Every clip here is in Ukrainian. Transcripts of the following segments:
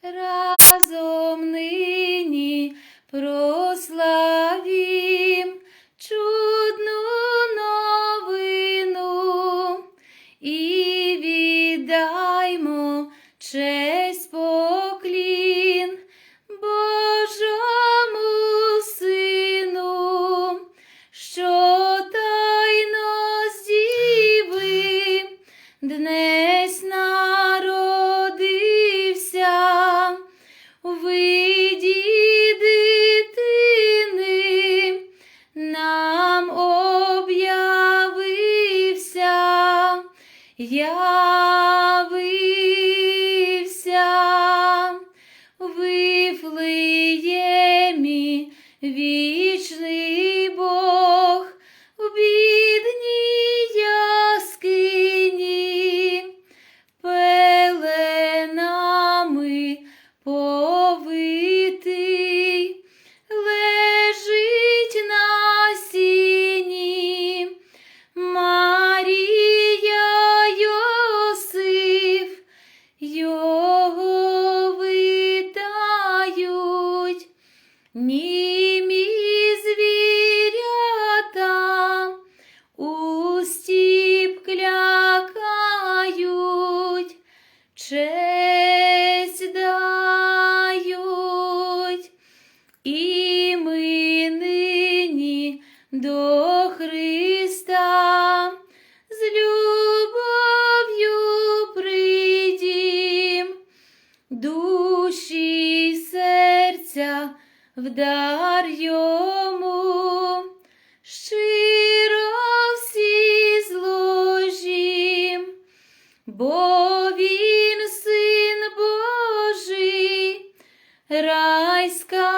Ra райська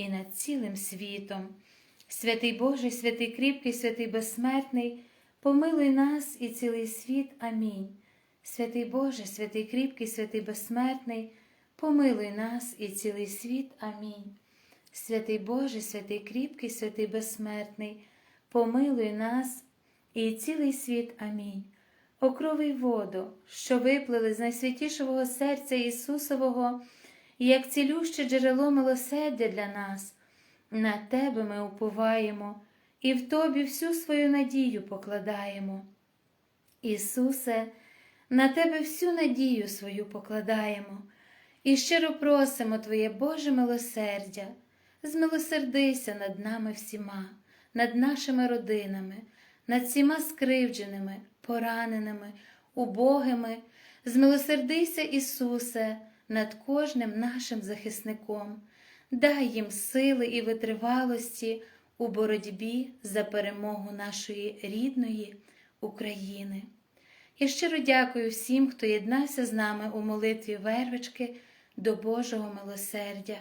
і над цілим світом. Святий Божий, святий кріпкий, святий безсмертний, помилуй нас і цілий світ. Амінь. Святий Боже, святий кріпкий, святий безсмертний, помилуй нас і цілий світ. Амінь. Святий Боже, святий кріпкий, святий безсмертний, помилуй нас і цілий світ. Амінь. Окровий воду, що виплили з найсвятішого серця Ісусового, як цілюще джерело милосердя для нас, на Тебе ми уповаємо і в Тобі всю свою надію покладаємо. Ісусе, на Тебе всю надію свою покладаємо і щиро просимо Твоє Боже милосердя, змилосердися над нами всіма, над нашими родинами, над всіма скривдженими, пораненими, убогими, змилосердися, Ісусе, над кожним нашим захисником, дай їм сили і витривалості у боротьбі за перемогу нашої рідної України. Я щиро дякую всім, хто єднався з нами у молитві вервички до Божого милосердя,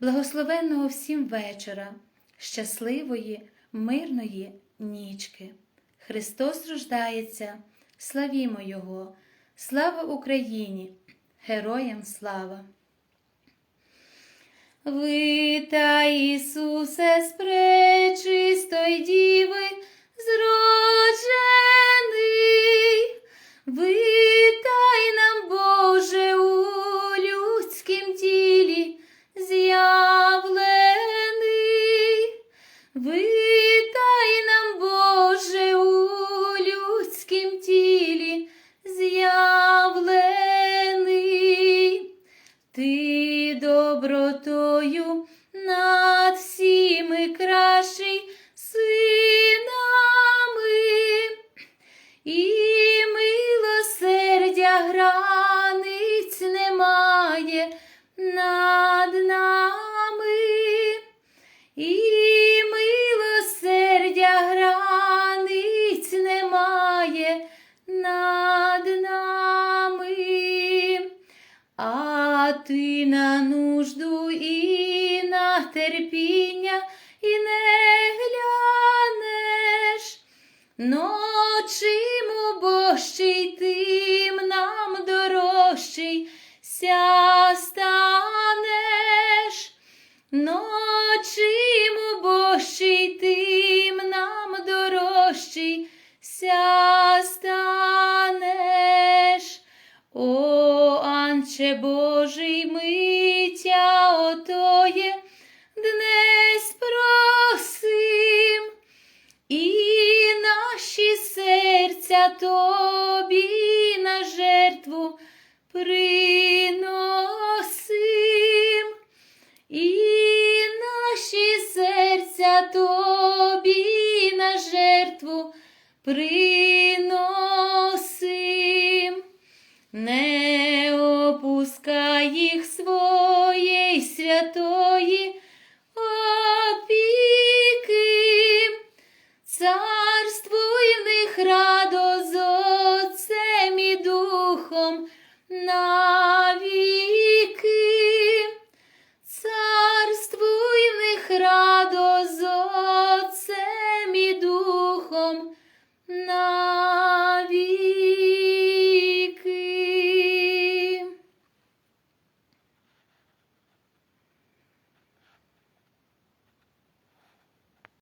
благословенного всім вечора, щасливої, мирної нічки. Христос рождається, славімо Його, слава Україні, героям слава! Вита Ісусе, з терпіння і не глянеш, ночим тобі на жертву приносим, і наші серця тобі на жертву приносим.